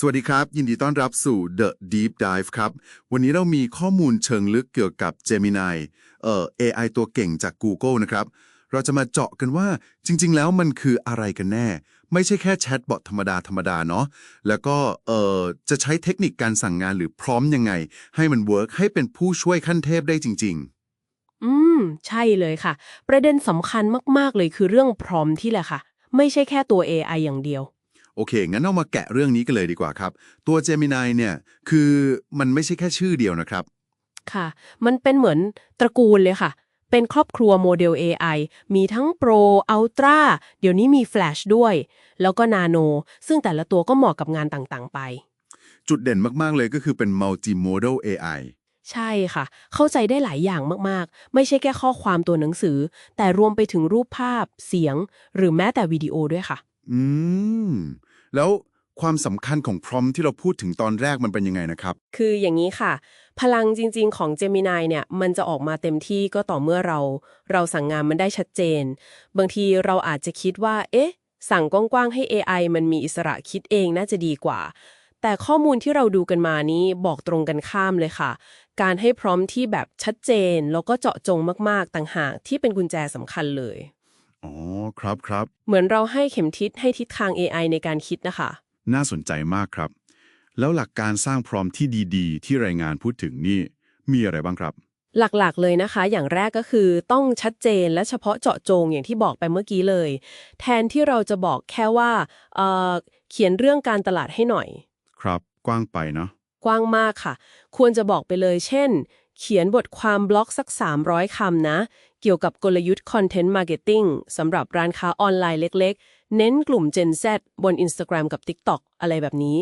สวัสดีครับ ยินดีต้อนรับสู่ The Deep Dive ครับ วันนี้เรามีข้อมูลเชิงลึกเกี่ยวกับ Gemini เอ่อ AI ตัวเก่งจาก Google นะครับ เราจะมาเจาะกันว่าจริง ๆ แล้วมันคืออะไรกันแน่ ไม่ใช่แค่แชทบอทธรรมดาธรรมดาเนาะแล้วก็เอ่อจะใช้เทคนิคการสั่งงานหรือพร้อมยังไง ให้มันเวิร์กให้เป็นผู้ช่วยขั้นเทพได้จริง ๆ อืม ใช่เลยค่ะ ประเด็นสำคัญมาก ๆ เลยคือเรื่องพร้อมที่แหละค่ะ ไม่ใช่แค่ตัว AI อย่างเดียว โอเค งั้นเรามาแกะเรื่องนี้กันเลยดีกว่าครับ ตัว Gemini เนี่ย คือมันไม่ใช่แค่ชื่อเดียวนะครับ ค่ะ มันเป็นเหมือนตระกูลเลยค่ะ เป็นครอบครัวโมเดล AI มีทั้ง Pro Ultra เดี๋ยวนี้มี Flash ด้วย แล้วก็ Nano ซึ่งแต่ละตัวก็เหมาะกับงานต่างๆ ไป จุดเด่นมาก ๆ เลยก็คือเป็น multimodal AI ใช่ค่ะ เข้าใจได้หลายอย่างมากๆ ไม่ใช่แค่ข้อความตัวหนังสือ แต่รวมไปถึงรูปภาพ เสียง หรือแม้แต่วิดีโอด้วยค่ะ อืม แล้วความสำคัญของพรอมที่เราพูดถึงตอนแรกมันเป็นยังไงนะครับ คืออย่างนี้ค่ะ พลังจริง ๆ ของ Gemini เนี่ย มันจะออกมาเต็มที่ก็ต่อเมื่อเรา เราสั่งงานมันได้ชัดเจน บางทีเราอาจจะคิดว่า เอ๊ะ สั่งกว้างๆให้ AI มันมีอิสระคิดเองน่าจะดีกว่า แต่ข้อมูลที่เราดูกันมานี้บอกตรงกันข้ามเลยค่ะ การให้พร้อมที่แบบชัดเจนแล้วก็เจาะจงมาก ๆ ต่างหากที่เป็นกุญแจสำคัญเลย อ๋อครับครับ เหมือนเราให้เข็มทิศให้ทิศทาง AI ในการคิดนะคะ น่าสนใจมากครับ แล้วหลักการสร้างพรอมที่ดีๆ ที่รายงานพูดถึงนี่ มีอะไรบ้างครับ หลักๆเลยนะคะ อย่างแรกก็คือต้องชัดเจนและเฉพาะเจาะจงอย่างที่บอกไปเมื่อกี้เลย แทนที่เราจะบอกแค่ว่าเอ่อเขียนเรื่องการตลาดให้หน่อย ครับ กว้างไปเนาะ กว้างมากค่ะ ควรจะบอกไปเลยเช่น เขียนบทความบล็อกสัก 300 คำนะ เกี่ยวกับกลยุทธ์ Content Marketing สำหรับร้านค้าออนไลน์เล็กๆ เน้นกลุ่ม Gen Z บน Instagram กับ TikTok อะไรแบบนี้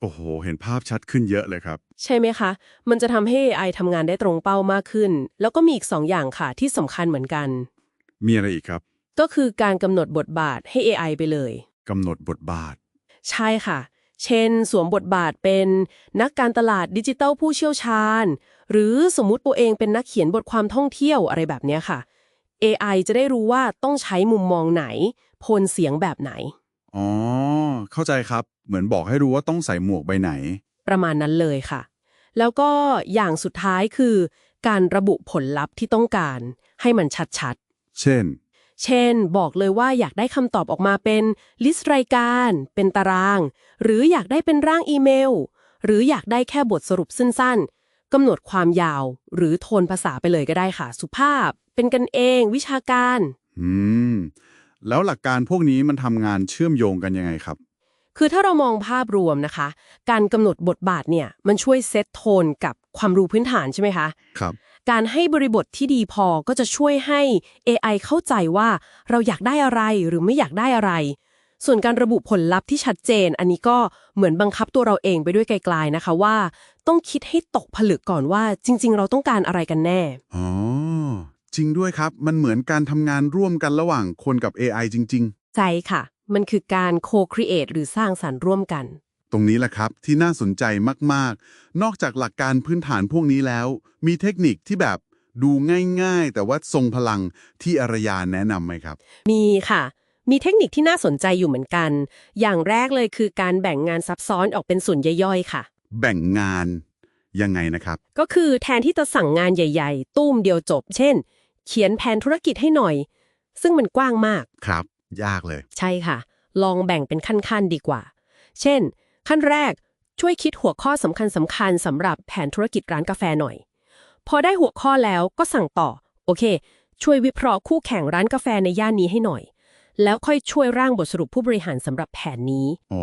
โอ้โห เห็นภาพชัดขึ้นเยอะเลยครับ ใช่ไหมคะ มันจะทำให้ AI ทำงานได้ตรงเป้ามากขึ้น แล้วก็มีอีก 2 อย่างค่ะที่สำคัญเหมือนกัน มีอะไรอีกครับ ก็คือการกำหนดบทบาทให้ AI ไปเลยกำหนดบทบาท ใช่ค่ะ เช่น สวมบทบาทเป็นนักการตลาดดิจิทัลผู้เชี่ยวชาญ หรือสมมุติตัวเองเป็นนักเขียนบทความท่องเที่ยวอะไรแบบเนี้ยค่ะ AI จะได้รู้ว่าต้องใช้มุมมองไหนโพนเสียงแบบไหน อ๋อ เข้าใจครับ เหมือนบอกให้รู้ว่าต้องใส่หมวกใบไหน ประมาณนั้นเลยค่ะ แล้วก็อย่างสุดท้ายคือ การระบุผลลัพธ์ที่ต้องการ ให้มันชัดๆ เช่น เช่น บอกเลยว่าอยากได้คำตอบออกมาเป็นลิสต์รายการ เป็นตาราง หรืออยากได้เป็นร่างอีเมล หรืออยากได้แค่บทสรุปสั้นๆกำหนดความยาว หรือโทนภาษาไปเลยก็ได้ค่ะ สุภาพ เป็นกันเอง วิชาการ อืม แล้วหลักการพวกนี้มันทำงานเชื่อมโยงกันยังไงครับ คือถ้าเรามองภาพรวมนะคะ การกำหนดบทบาทเนี่ยมันช่วยเซตโทนกับความรู้พื้นฐานใช่ไหมคะ ครับ การให้บริบทที่ดีพอก็จะช่วยให้ AI เข้าใจว่าเราอยากได้อะไรหรือไม่อยากได้อะไร ส่วนการระบุผลลัพธ์ที่ชัดเจน อันนี้ก็เหมือนบังคับตัวเราเองไปด้วยไกลๆนะคะว่า ต้องคิดให้ตกผลึกก่อนว่า จริง ๆ เราต้องการอะไรกันแน่อ๋อจริงด้วยครับ มันเหมือนการทำงานร่วมกันระหว่างคนกับ AI จริง ๆ ใจค่ะ มันคือการ co-create หรือสร้างสรรค์ร่วมกัน ตรงนี้แหละครับที่น่าสนใจมากๆ นอกจากหลักการพื้นฐานพวกนี้แล้ว มีเทคนิคที่แบบดูง่ายๆ แต่ว่าทรงพลังที่อารยาแนะนำไหมครับ มีค่ะ มีเทคนิคที่น่าสนใจอยู่เหมือนกัน อย่างแรกเลยคือการแบ่งงานซับซ้อนออกเป็นส่วนย่อยๆ ค่ะ แบ่งงานยังไงนะครับ ก็คือแทนที่จะสั่งงานใหญ่ ๆ ตุ้มเดียวจบ เช่น เขียนแผนธุรกิจให้หน่อย ซึ่งมันกว้างมาก ครับ ยากเลย ใช่ค่ะ ลองแบ่งเป็นขั้นๆดีกว่า เช่น ขั้นแรกช่วยคิดหัวข้อสำคัญสำคัญๆสำหรับแผนธุรกิจร้านกาแฟหน่อย พอได้หัวข้อแล้วก็สั่งต่อ โอเค ช่วยวิเคราะห์คู่แข่งร้านกาแฟในย่านนี้ให้หน่อย แล้วค่อยช่วยร่างบทสรุปผู้บริหารสำหรับแผนนี้ อ๋อ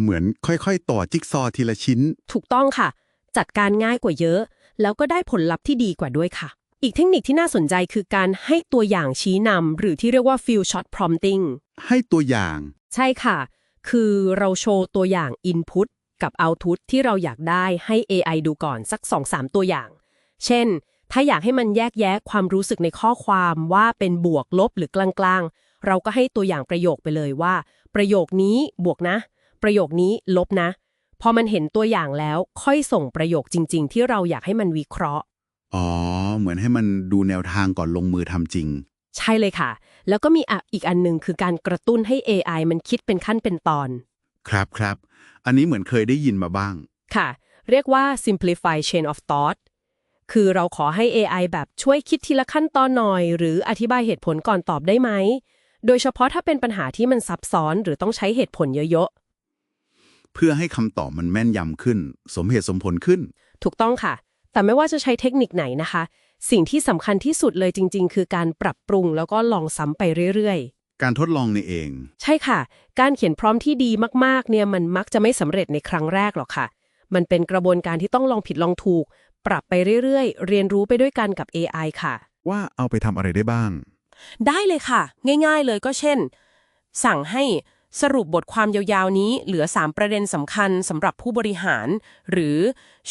เหมือนค่อยๆ ต่อจิ๊กซอว์ทีละชิ้น ถูกต้องค่ะ จัดการง่ายกว่าเยอะ แล้วก็ได้ผลลัพธ์ที่ดีกว่าด้วยค่ะ อีกเทคนิคที่น่าสนใจคือการให้ตัวอย่างชี้นำหรือที่เรียกว่า field shot prompting ให้ตัวอย่าง ใช่ค่ะ คือเราโชว์ตัวอย่าง input กับ output ที่เราอยากได้ให้ AI ดูก่อนสัก 2-3 ตัวอย่าง เช่น ถ้าอยากให้มันแยกแยะความรู้สึกในข้อความว่าเป็นบวกลบหรือกลางๆ เราก็ให้ตัวอย่างประโยคไปเลยว่า ประโยคนี้บวกนะ ประโยคนี้ลบนะ พอมันเห็นตัวอย่างแล้วค่อยส่งประโยคจริง ๆ ที่เราอยากให้มันวิเคราะห์ อ๋อ เหมือนให้มันดูแนวทางก่อนลงมือทำจริง ใช่เลยค่ะ แล้วก็มีอะอีกอันหนึงคือการกระตุ้นให้ AI มันคิดเป็นขั้นเป็นตอน ครับครับ อันนี้เหมือนเคยได้ยินมาบ้าง ค่ะ เรียกว่า simplify chain of thought คือเราขอให้ AI แบบช่วยคิดทีละขั้นตอนหน่อย หรืออธิบายเหตุผลก่อนตอบได้ไหม โดยเฉพาะถ้าเป็นปัญหาที่มันซับซ้อนหรือต้องใช้เหตุผลเยอะเพื่อให้คำตอบมันแม่นยำขึ้น สมเหตุสมผลขึ้นๆถูกต้องค่ะ แต่ไม่ว่าจะใช้เทคนิคไหนนะคะ สิ่งที่สำคัญที่สุดเลยจริง ๆ คือการปรับปรุงแล้วก็ลองซ้ำไปเรื่อยๆการทดลองนี่เอง ใช่ค่ะ การเขียนพร้อมที่ดีมากๆเนี่ยมันมักจะไม่สำเร็จในครั้งแรกหรอกค่ะ มันเป็นกระบวนการที่ต้องลองผิดลองถูก ปรับไปเรื่อยๆ เรียนรู้ไปด้วยกันกับ AI ค่ะ ว่าเอาไปทำอะไรได้บ้าง ได้เลยค่ะ ง่าย ๆเลยก็เช่น สั่งให้ สรุปบทความยาวๆนี้เหลือ 3 ประเด็นสำคัญสำหรับผู้บริหาร หรือ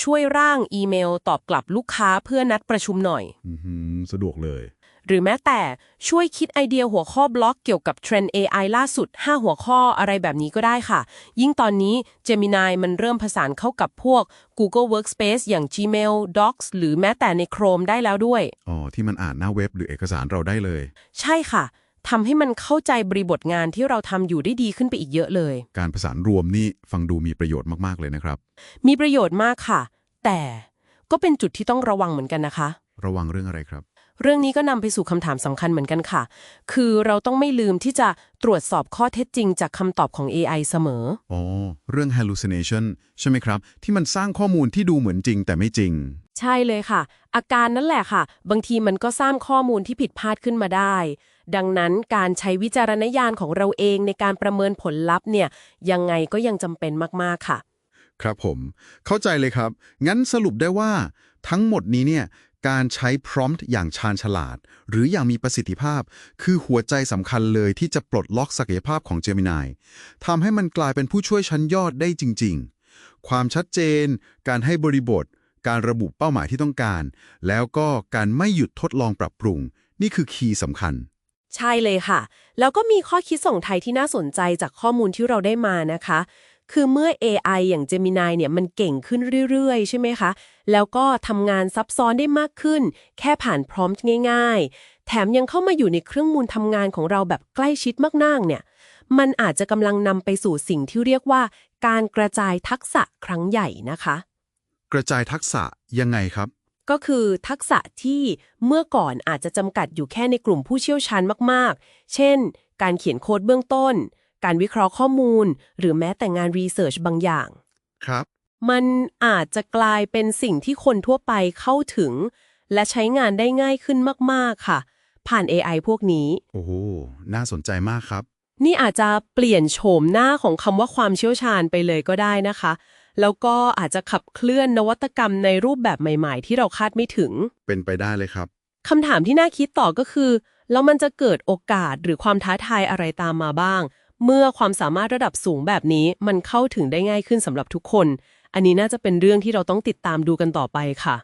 ช่วยร่างอีเมลตอบกลับลูกค้าเพื่อนัดประชุมหน่อยอืมสะดวกเลย หรือแม้แต่ช่วยคิดไอเดียหัวข้อบล็อกเกี่ยวกับเทรนด์ AI ล่าสุด 5 หัวข้ออะไรแบบนี้ก็ได้ค่ะ ยิ่งตอนนี้ Gemini มันเริ่มผสานเข้ากับพวก Google Workspace อย่าง Gmail Docs หรือแม้แต่ใน Chrome ได้แล้วด้วย อ๋อ ที่มันอ่านหน้าเว็บหรือเอกสารเราได้เลย ใช่ค่ะ ทำให้มันเข้าใจบริบทงานที่เราทำอยู่ได้ดีขึ้นไปอีกเยอะเลย การผสานรวมนี่ฟังดูมีประโยชน์มากๆเลยนะครับ มีประโยชน์มากค่ะ แต่ก็เป็นจุดที่ต้องระวังเหมือนกันนะคะ ระวังเรื่องอะไรครับ เรื่องนี้ก็นำไปสู่คำถามสำคัญเหมือนกันค่ะ คือเราต้องไม่ลืมที่จะตรวจสอบข้อเท็จจริงจากคำตอบของ AI เสมอ อ๋อ เรื่อง hallucination ใช่ไหมครับ ที่มันสร้างข้อมูลที่ดูเหมือนจริง แต่ไม่จริง ใช่เลยค่ะ อาการนั่นแหละค่ะ บางทีมันก็สร้างข้อมูลที่ผิดพลาดขึ้นมาได้ ดังนั้นการใช้วิจารณญาณของเราเองในการประเมินผลลัพธ์เนี่ยยังไงก็ยังจำเป็นมาก ๆ ค่ะ ครับผม เข้าใจเลยครับ งั้นสรุปได้ว่า ทั้งหมดนี้เนี่ยการใช้ prompt อย่างชาญฉลาด หรืออย่างมีประสิทธิภาพ คือหัวใจสำคัญเลยที่จะปลดล็อกศักยภาพของ Gemini ทำให้มันกลายเป็นผู้ช่วยชั้นยอดได้จริง ๆ ความชัดเจน การให้บริบท การระบุเป้าหมายที่ต้องการ แล้วก็การไม่หยุดทดลองปรับปรุง นี่คือคีย์สำคัญ ใช่เลยค่ะ แล้วก็มีข้อคิดส่งไทยที่น่าสนใจจากข้อมูลที่เราได้มานะคะ คือเมื่อ AI อย่าง Gemini เนี่ยมันเก่งขึ้นเรื่อยๆ ใช่ไหมคะ แล้วก็ทำงานซับซ้อนได้มากขึ้น แค่ผ่านพร้อมง่าย ๆ แถมยังเข้ามาอยู่ในเครื่องมือทำงานของเราแบบใกล้ชิดมากๆ เนี่ย มันอาจจะกำลังนำไปสู่สิ่งที่เรียกว่า การกระจายทักษะครั้งใหญ่นะคะ กระจายทักษะยังไงครับ ก็คือทักษะที่เมื่อก่อนอาจจะจำกัดอยู่แค่ในกลุ่มผู้เชี่ยวชาญมากๆ เช่น การเขียนโค้ดเบื้องต้น การวิเคราะห์ข้อมูล หรือแม้แต่งานรีเสิร์ชบางอย่าง ครับ มันอาจจะกลายเป็นสิ่งที่คนทั่วไปเข้าถึง และใช้งานได้ง่ายขึ้นมากๆค่ะ ผ่าน AI พวกนี้ โอ้โหน่าสนใจมากครับ นี่อาจจะเปลี่ยนโฉมหน้าของคำว่าความเชี่ยวชาญไปเลยก็ได้นะคะ แล้วก็อาจจะขับเคลื่อนนวัตกรรมในรูปแบบใหม่ ๆ ที่เราคาดไม่ถึง เป็นไปได้เลยครับ คำถามที่น่าคิดต่อก็คือ แล้วมันจะเกิดโอกาสหรือความท้าทายอะไรตามมาบ้าง เมื่อความสามารถระดับสูงแบบนี้มันเข้าถึงได้ง่ายขึ้นสำหรับทุกคน อันนี้น่าจะเป็นเรื่องที่เราต้องติดตามดูกันต่อไปค่ะ